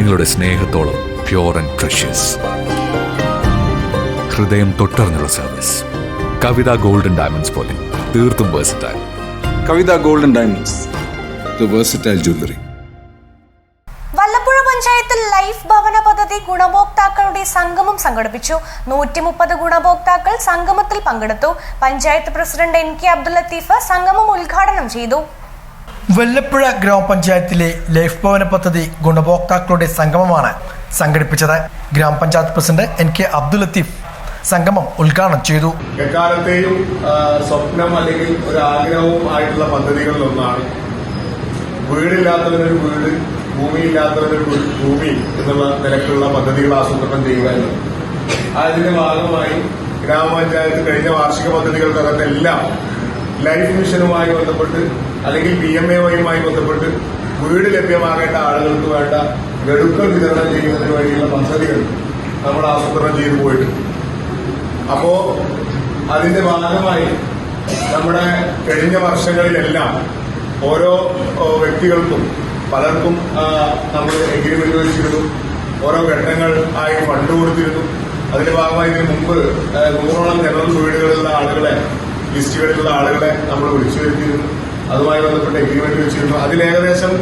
നിങ്ങളുടെ സ്നേഹത്തോളം pure and precious ഹൃദയം തൊട്ടറിഞ്ഞുള്ള സർവീസ് കവിത ഗോൾഡൻ ഡയമണ്ട്സ് പോലെ തീർത്തും versatile Kavitha golden diamonds the versatile jewellery Vallappuzha പഞ്ചായത്തിൽ ലൈഫ് ഭവന പദ്ധതി ഗുണഭോക്താക്കളുടെ സംഗമം സംഘടിപ്പിച്ചു. നൂറ്റി മുപ്പത് ഗുണഭോക്താക്കൾ സംഗമത്തിൽ പങ്കെടുത്തു. Panchayat president N K Abdul Latheef സംഗമം ഉദ്ഘാടനം ചെയ്തു. വല്ലപ്പുഴ ഗ്രാമപഞ്ചായത്തിലെ ലൈഫ് ഭവന പദ്ധതി ഗുണഭോക്താക്കളുടെ സംഗമമാണ് സംഘടിപ്പിച്ചത്. ഗ്രാമപഞ്ചായത്ത് president N K Abdul Latheef സംഗമം ഉദ്ഘാടനം ചെയ്തു. എക്കാലത്തെയും സ്വപ്നം അല്ലെങ്കിൽ ഒരു ആഗ്രഹവും ആയിട്ടുള്ള പദ്ധതികളിൽ ഒന്നാണ് വീടില്ലാത്തവനൊരു വീട് ഭൂമിയില്ലാത്തവനൊരു ഭൂമി എന്നുള്ള നിലക്കുള്ള പദ്ധതികൾ ആസൂത്രണം ചെയ്യുക അതിന്റെ ഭാഗമായി ഗ്രാമപഞ്ചായത്ത് കഴിഞ്ഞ വാർഷിക പദ്ധതികൾക്കകത്തെല്ലാം ലൈഫ് മിഷനുമായി ബന്ധപ്പെട്ട് അല്ലെങ്കിൽ പി എം എ വൈയുമായി ബന്ധപ്പെട്ട് വീട് ലഭ്യമാകേണ്ട ആളുകൾക്ക് വേണ്ട ഗഡുക്കൾ വിതരണം ചെയ്യുന്നതിന് വേണ്ടിയുള്ള പദ്ധതികൾ നമ്മൾ ആസൂത്രണം ചെയ്തു പോയിട്ടുണ്ട് അപ്പോ അതിന്റെ ഭാഗമായി നമ്മുടെ കഴിഞ്ഞ വർഷങ്ങളിലെല്ലാം ഓരോ വ്യക്തികൾക്കും പലർക്കും നമ്മൾ എഗ്രിമെന്റ് വെച്ചിരുന്നു. ഓരോ ഘട്ടങ്ങൾ ആയി ഫണ്ട് കൊടുത്തിരുന്നു. അതിന്റെ ഭാഗമായി ഇതിന് മുമ്പ് നൂറോളം ജനറൽ വീടുകളിലുള്ള ആളുകളെ ലിസ്റ്റുകളിലുള്ള ആളുകളെ നമ്മൾ വിളിച്ചു വരുത്തിയിരുന്നു അതുമായി ബന്ധപ്പെട്ട് എഗ്രിമെന്റ് വെച്ചിരുന്നു. അതിൽ ഏകദേശം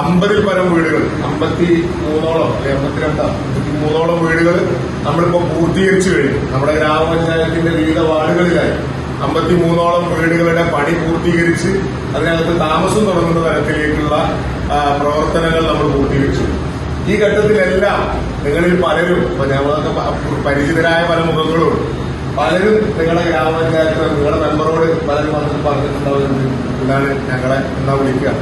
അമ്പതിൽ പരം വീടുകൾ അമ്പത്തി മൂന്നോളം അല്ലെ അമ്പത്തിരണ്ടോ അമ്പത്തി മൂന്നോളം വീടുകൾ നമ്മളിപ്പോ പൂർത്തീകരിച്ചു കഴിഞ്ഞു. നമ്മുടെ ഗ്രാമപഞ്ചായത്തിന്റെ വിവിധ വാർഡുകളിലായി അമ്പത്തി മൂന്നോളം വീടുകളുടെ പണി പൂർത്തീകരിച്ച് അതിനകത്ത് താമസം തുടങ്ങുന്ന തരത്തിലേക്കുള്ള പ്രവർത്തനങ്ങൾ നമ്മൾ പൂർത്തീകരിച്ചു. ഈ ഘട്ടത്തിലെല്ലാം നിങ്ങളിൽ പലരും ഇപ്പൊ ഞങ്ങളൊക്കെ പരിചിതരായ പല മുഖങ്ങളുണ്ട് പലരും നിങ്ങളുടെ ഗ്രാമപഞ്ചായത്ത് നിങ്ങളുടെ മെമ്പറോട് പലരും വന്നിട്ട് പറഞ്ഞിട്ടുണ്ടാവുന്നുണ്ട്. ഇതാണ് ഞങ്ങളെ എന്നാ വിളിക്കുക.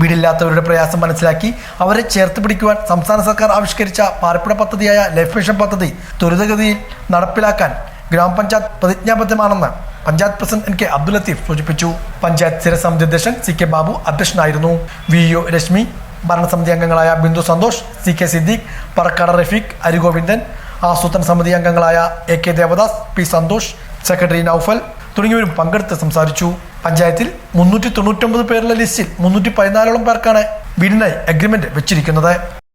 വീടില്ലാത്തവരുടെ പ്രയാസം മനസ്സിലാക്കി അവരെ ചേർത്ത് പിടിക്കുവാൻ സംസ്ഥാന സർക്കാർ ആവിഷ്കരിച്ച പാർപ്പിട പദ്ധതിയായ ലൈഫ് മിഷൻ പദ്ധതി ത്വരിതഗതിയിൽ നടപ്പിലാക്കാൻ ഗ്രാമപഞ്ചായത്ത് പ്രതിജ്ഞാബദ്ധമാണെന്ന് panchayat president N K Abdul Latheef സൂചിപ്പിച്ചു. പഞ്ചായത്ത് സ്ഥിരസമിതി അധ്യക്ഷൻ സി കെ ബാബു അധ്യക്ഷനായിരുന്നു. വി ഒ രശ്മി ഭരണസമിതി അംഗങ്ങളായ ബിന്ദു സന്തോഷ് സി കെ സിദ്ദീഖ് പറക്കാട് റഫീഖ് അരിഗോവിന്ദൻ ആസൂത്രണ സമിതി അംഗങ്ങളായ A K Devadas P Santhosh secretary Noufal തുടങ്ങിയവരും പങ്കെടുത്ത് സംസാരിച്ചു. പഞ്ചായത്തിൽ മുന്നൂറ്റി തൊണ്ണൂറ്റൊമ്പത് പേരുള്ള ലിസ്റ്റിൽ മുന്നൂറ്റി പതിനാലോളം പേർക്കാണ് വീടിനായി അഗ്രിമെന്റ് വെച്ചിരിക്കുന്നത്.